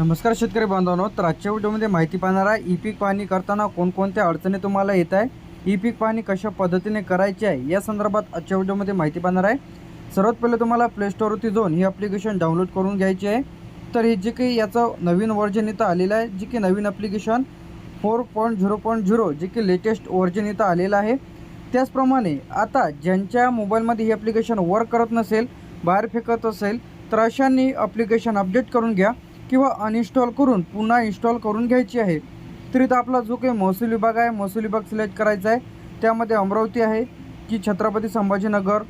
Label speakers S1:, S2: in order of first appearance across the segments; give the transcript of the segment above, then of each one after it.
S1: नमस्कार शेतकरी बांधवांनो तर आजच्या व्हिडिओमध्ये माहिती पाहणार आहे ई पीक पाहणी करताना कोणकोणत्या अडचणी तुम्हाला येत आहे ई पीक पाहणी कशा पद्धतीने करायची आहे या संदर्भात आजच्या व्हिडिओमध्ये माहिती पाहणार आहे. सर्वात पहिले तुम्हाला प्ले स्टोअरवरती जाऊन ही ॲप्लिकेशन डाउनलोड करून घ्यायची आहे. तर हे जे काही याचं नवीन व्हर्जन इथं आलेलं आहे जे की नवीन application four point zero point zero जे की लेटेस्ट व्हर्जन इथं आलेलं आहे. त्याचप्रमाणे आता ज्यांच्या मोबाईलमध्ये ही ॲप्लिकेशन वर्क करत नसेल बाहेर फेकत असेल तर अशांनी ॲप्लिकेशन अपडेट करून घ्या. किंवा अनइन्स्टॉल करून पुन्हा इन्स्टॉल करून घ्यायची आहे. तर इथं आपला जो काही महसूल विभाग आहे महसूल विभाग सिलेक्ट करायचा आहे. त्यामध्ये अमरावती आहे की छत्रपती संभाजीनगर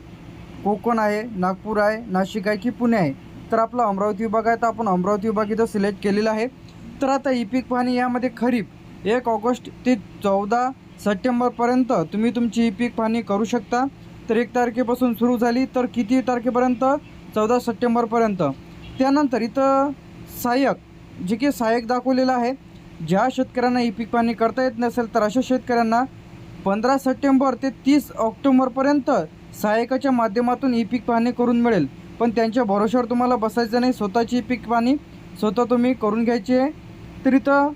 S1: कोकण आहे नागपूर आहे नाशिक आहे की पुणे आहे. तर आपला अमरावती विभाग आहे तर आपण अमरावती विभाग इथं सिलेक्ट केलेला आहे. तर आता ई पीक पाहणी यामध्ये खरीप. एक ऑगस्ट ते चौदा सप्टेंबरपर्यंत तुम्ही तुमची ई पीक पाहणी करू शकता. तर एक तारखेपासून सुरू झाली तर किती तारखेपर्यंत? चौदा सप्टेंबरपर्यंत त्यानंतर इथं सहाय्यक जे की सहाय्यक दाखवलेलं आहे. ज्या शेतकऱ्यांना ई पीक पाहणी करता येत नसेल तर अशा शेतकऱ्यांना पंधरा सप्टेंबर ते तीस ऑक्टोबरपर्यंत सहाय्यकाच्या माध्यमातून ई पीक पाहणी करून मिळेल. पण त्यांच्या भरोश्यावर तुम्हाला बसायचं नाही. स्वतःची ई पीक पाणी स्वतः तुम्ही करून घ्यायची आहे. तर इथं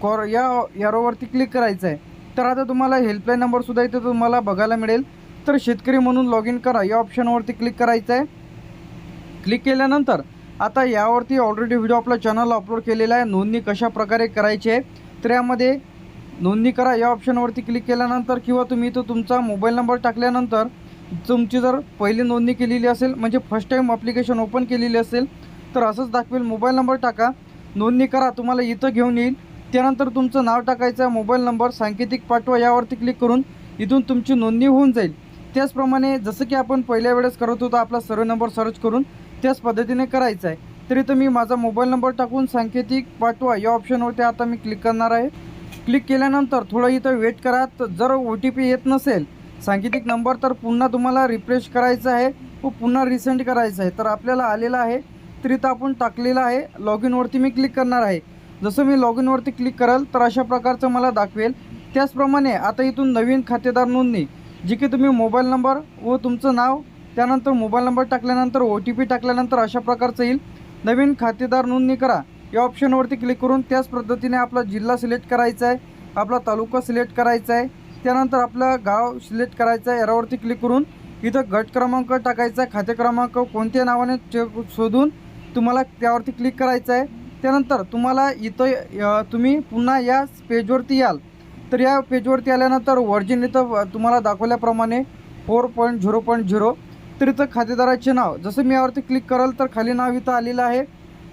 S1: कॉर या यारोवरती क्लिक करायचं आहे. तर आता तुम्हाला हेल्पलाईन नंबरसुद्धा इथं तुम्हाला बघायला मिळेल. तर शेतकरी म्हणून लॉग इन करा. या ऑप्शनवरती क्लिक करायचं आहे. क्लिक केल्यानंतर आता यावरती ऑलरेडी व्हिडिओ आपल्या चॅनलला अपलोड केलेला आहे. नोंदणी कशा प्रकारे करायची? आहे तर यामध्ये नोंदणी करा. या ऑप्शनवरती क्लिक केल्यानंतर किंवा तुम्ही तो तुमचा मोबाईल नंबर टाकल्यानंतर तुमची जर पहिली नोंदणी केलेली असेल म्हणजे फर्स्ट टाईम ॲप्लिकेशन ओपन केलेली असेल तर असंच दाखवेल. मोबाईल नंबर टाका. नोंदणी करा. तुम्हाला इथं घेऊन येईल. त्यानंतर तुमचं नाव टाकायचं आहे मोबाईल नंबर सांकेतिक पाठवा यावरती क्लिक करून इथून तुमची नोंदणी होऊन जाईल. त्याचप्रमाणे जसं की आपण पहिल्या वेळेस करत होतो आपला सर्व नंबर सर्च करून त्याच पद्धतीने करायचं आहे तर तुम्ही मी माझा मोबाईल नंबर टाकून सांकेतिक पाठवा. या ऑप्शनवरती आता मी क्लिक करणार आहे. क्लिक केल्यानंतर थोडं इथं वेट करा. तर जर ओ टी पी येत नसेल सांकेतिक नंबर तर पुन्हा तुम्हाला रिफ्रेश करायचा आहे. व पुन्हा रिसेंड करायचं आहे. तर आपल्याला आलेला आहे. तर इथं आपण टाकलेला आहे. लॉग इनवरती मी क्लिक करणार आहे. जसं मी लॉग इनवरती क्लिक कराल तर अशा प्रकारचं मला दाखवेल. त्याचप्रमाणे आता इथून नवीन खातेदार नोंदणी जी की तुम्ही मोबाईल नंबर व तुमचं नाव त्यानंतर मोबाईल नंबर टाकल्यानंतर ओ टी पी टाकल्यानंतर अशा प्रकारचं येईल. नवीन खातेदार नोंदणी करा. या ऑप्शनवरती क्लिक करून त्याच पद्धतीने आपला जिल्हा सिलेक्ट करायचा आहे. आपला तालुका सिलेक्ट करायचा आहे. त्यानंतर आपलं गाव सिलेक्ट करायचं आहे. यावरती क्लिक करून इथं गट क्रमांक टाकायचा आहे. खाते क्रमांक कोणत्या नावाने शोधून तुम्हाला त्यावरती क्लिक करायचं आहे. त्यानंतर तुम्हाला इथं तुम्ही पुन्हा या पेजवरती याल. तर या पेजवरती आल्यानंतर वर्जिन इथं तुम्हाला दाखवल्याप्रमाणे four point zero point zero तर इथं खातेदाराचे नाव. जसं मी यावरती क्लिक कराल तर खाली नाव इथं आलेलं आहे.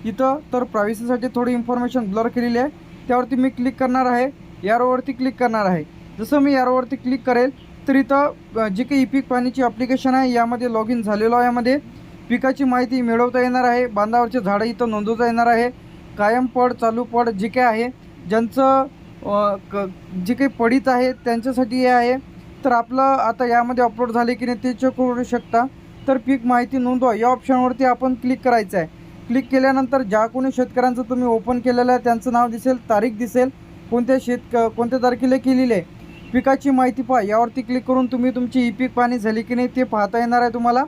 S1: इथं तर प्रायव्हसीसाठी थोडी इन्फॉर्मेशन ब्लर केलेली आहे. त्यावरती मी क्लिक करणार आहे. यारोवरती क्लिक करणार आहे. जसं मी यारोवरती क्लिक करेल तर इथं जी काही ई पीक पाणीची ॲप्लिकेशन आहे यामध्ये लॉग इन झालेलो आहे यामध्ये. पिकाची माहिती मिळवता येणार आहे. बांधावरचे झाडं इथं नोंदवता येणार आहे. कायम पड चालू पड जे काही आहे ज्यांचं क जे काही पडीत आहे त्यांच्यासाठी हे आहे. तर आपलं आता यामध्ये अपलोड झाले की नाही ते चेक करू शकता. तर पीक माहिती नोंदवा. या ऑप्शनवरती आपण क्लिक करायचं आहे. क्लिक केल्यानंतर ज्या कोणी शेतकऱ्यांचं तुम्ही ओपन केलेलं आहे त्यांचं नाव दिसेल तारीख दिसेल कोणत्या शेत कोणत्या तारखेला केलेली आहे. पिकाची माहिती पहा. यावरती क्लिक करून तुम्ही तुमची ई पीक पाणी झाली की नाही ते पाहता येणार आहे तुम्हाला.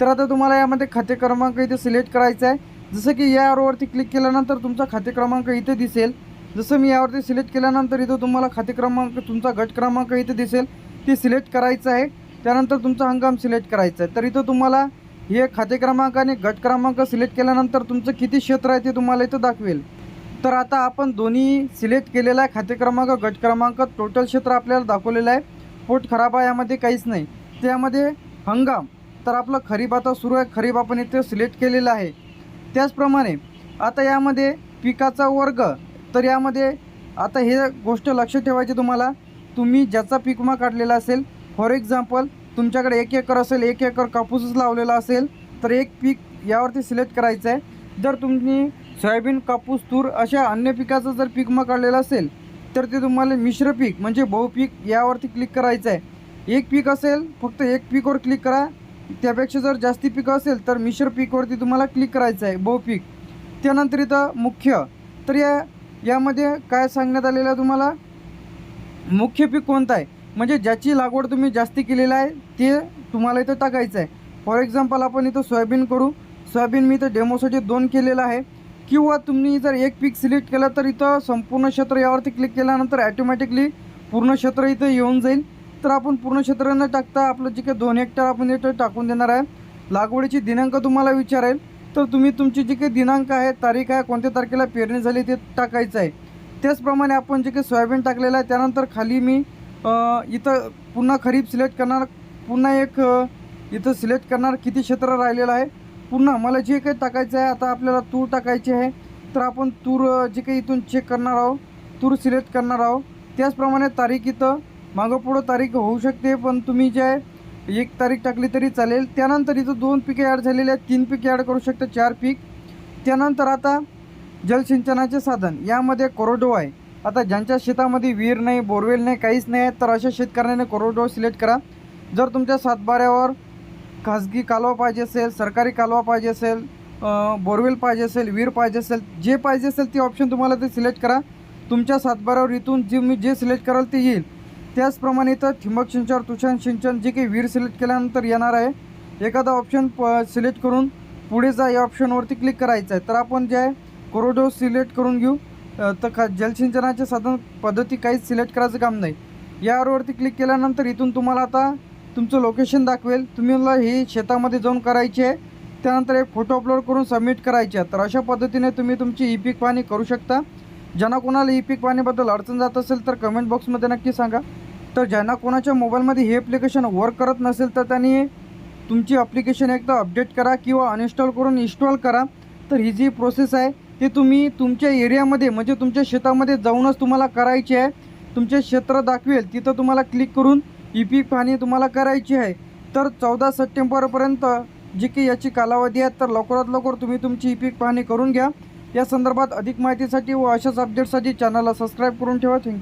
S1: तर आता तुम्हाला यामध्ये खाते क्रमांक इथे सिलेक्ट करायचा आहे. जसं की या यावरती क्लिक केल्यानंतर तुमचा खाते क्रमांक इथे दिसेल. जसं मी यावरती सिलेक्ट केल्यानंतर इथं तुम्हाला खाते क्रमांक तुमचा गट क्रमांक इथे दिसेल. ते सिलेक्ट करायचं आहे त्यानंतर तुमचा हंगाम सिलेक्ट करायचा आहे. तर इथं तुम्हाला हे खाते क्रमांक आणि गट क्रमांक सिलेक्ट केल्यानंतर तुमचं किती क्षेत्र आहे ते तुम्हाला इथं दाखवेल. तर आता आपण दोन्ही सिलेक्ट केलेलं आहे खाते क्रमांक गट क्रमांक टोटल क्षेत्र आपल्याला दाखवलेलं आहे. पोट खराब आहे यामध्ये काहीच नाही. त्यामध्ये हंगाम तर आपलं खरीप आता सुरू आहे खरीप आपण इथे सिलेक्ट केलेलं आहे. त्याचप्रमाणे आता यामध्ये पिकाचा वर्ग तर यामध्ये आता हे गोष्ट लक्ष ठेवायची तुम्हाला. तुम्ही ज्याचा पीक विमा काढलेला असेल फॉर एक्झाम्पल तुमच्याकडे एक एकर असेल एक एकर कापूसच लावलेला असेल तर एक पीक यावरती सिलेक्ट करायचं आहे जर तुम्ही सोयाबीन कापूस तूर अशा अन्य पिकाचं जर पीक विमा काढलेला असेल तर ते तुम्हाला मिश्र पीक म्हणजे बहुपीक यावरती क्लिक करायचं आहे एक पीक असेल फक्त एक पीकवर क्लिक करा. त्यापेक्षा जर जास्ती पिकं असेल तर मिश्र पीकवरती तुम्हाला क्लिक करायचं आहे बहुपीक त्यानंतर इथं मुख्य तर या यामध्ये काय सांगण्यात आलेलं आहे तुम्हाला? मुख्य पीक कोणतं आहे? म्हणजे ज्याची लागवड तुम्ही जास्ती केलेलं आहे ते तुम्हाला इथं टाकायचं आहे. फॉर एक्झाम्पल आपण इथं सोयाबीन करू. सोयाबीन मी इथं डेमोसाठी दोन केलेलं आहे. किंवा तुम्ही जर एक पीक सिलेक्ट केलं तर इथं संपूर्ण क्षेत्र यावरती क्लिक केल्यानंतर ॲटोमॅटिकली पूर्ण क्षेत्र इथं येऊन जाईल. तर आपण पूर्ण क्षेत्र न टाकता आपलं जे काही दोन हेक्टर आपण इथं टाकून देणार आहे. लागवडीची दिनांक तुम्हाला विचारेल. तर तुम्ही तुमची जी काही दिनांक आहे तारीख आहे कोणत्या तारखेला पेरणी झाली ते टाकायचं आहे. त्याचप्रमाणे आपण जे काही सोयाबीन टाकलेलं आहे त्यानंतर खाली मी इथं पुन्हा खरीप सिलेक्ट करणार पुन्हा एक इथं सिलेक्ट करणार किती क्षेत्र राहिलेलं आहे. पुन्हा मला जे काही टाकायचं आहे आता आपल्याला तूर टाकायची आहे तर आपण तूर जे काही इथून चेक करणार आहोत तूर सिलेक्ट करणार आहोत. त्याचप्रमाणे तारीख इथं मागं पुढं तारीख होऊ शकते पण तुम्ही जे आहे एक तारीख टाकली तरी चालेल. त्यानंतर इथं दोन पिके ॲड झालेले आहेत तीन पिके ॲड करू शकता चार पीक. त्यानंतर आता जलसिंचनाचे साधन यामध्ये कोरडो आहे. आता ज्यांच्या शेतामध्ये विहीर नाही बोरवेल नाही काहीच नाही आहे तर अशा शेतकऱ्याने कोरडो सिलेक्ट करा. जर तुमच्या सातबाऱ्यावर खाजगी कालवा पाहिजे असेल सरकारी कालवा पाहिजे असेल बोरवेल पाहिजे असेल विहीर पाहिजे असेल जे पाहिजे असेल ते ऑप्शन तुम्हाला ते सिलेक्ट करा. तुमच्या सातबाऱ्यावर इथून जे मी जे सिलेक्ट कराल ते येईल. त्याचप्रमाणे इथं ठिबक सिंचन तुषार सिंचन जे काही विहीर सिलेक्ट केल्यानंतर येणार आहे एखादा ऑप्शन प सिलेक्ट करून पुढे जा या ऑप्शनवरती क्लिक करायचं आहे. तर आपण जे आहे कोरोडो सिलेक्ट करून घेऊ. तर खा जलसिंचनाचे साधन पद्धती काहीच सिलेक्ट करायचं काम नाही. यावरती क्लिक केल्यानंतर इथून तुम्हाला आता तुमचं लोकेशन दाखवेल. तुम्ही मला ही शेतामध्ये जाऊन करायची आहे. त्यानंतर एक फोटो अपलोड करून सबमिट करायचे आहे. तर अशा पद्धतीने तुम्ही तुमची ई पीक पाणी करू शकता. ज्यांना कोणाला ई पीक पाणीबद्दल अडचण जात असेल तर कमेंट बॉक्समध्ये नक्की सांगा. तर ज्यांना कोणाच्या मोबाईलमध्ये हे ॲप्लिकेशन वर्क करत नसेल तर त्यांनी तुमची ॲप्लिकेशन एकदा अपडेट करा किंवा अनइन्स्टॉल करून इन्स्टॉल करा. तर ही जी प्रोसेस आहे ते तुम्ही तुमच्या एरियामध्ये म्हणजे तुमच्या शेतामध्ये जाऊनच तुम्हाला करायची आहे. तुमचे क्षेत्र दाखवेल तिथं तुम्हाला क्लिक करून ई पीक पाहणी तुम्हाला करायची आहे. तर चौदा सप्टेंबरपर्यंत जी की याची कालावधी आहे तर लवकरात लवकर तुम्ही तुमची ई पीक पाहणी करून घ्या. या संदर्भात अधिक माहितीसाठी व अशाच अपडेटसाठी चॅनलला सबस्क्राईब करून ठेवा. थँक्यू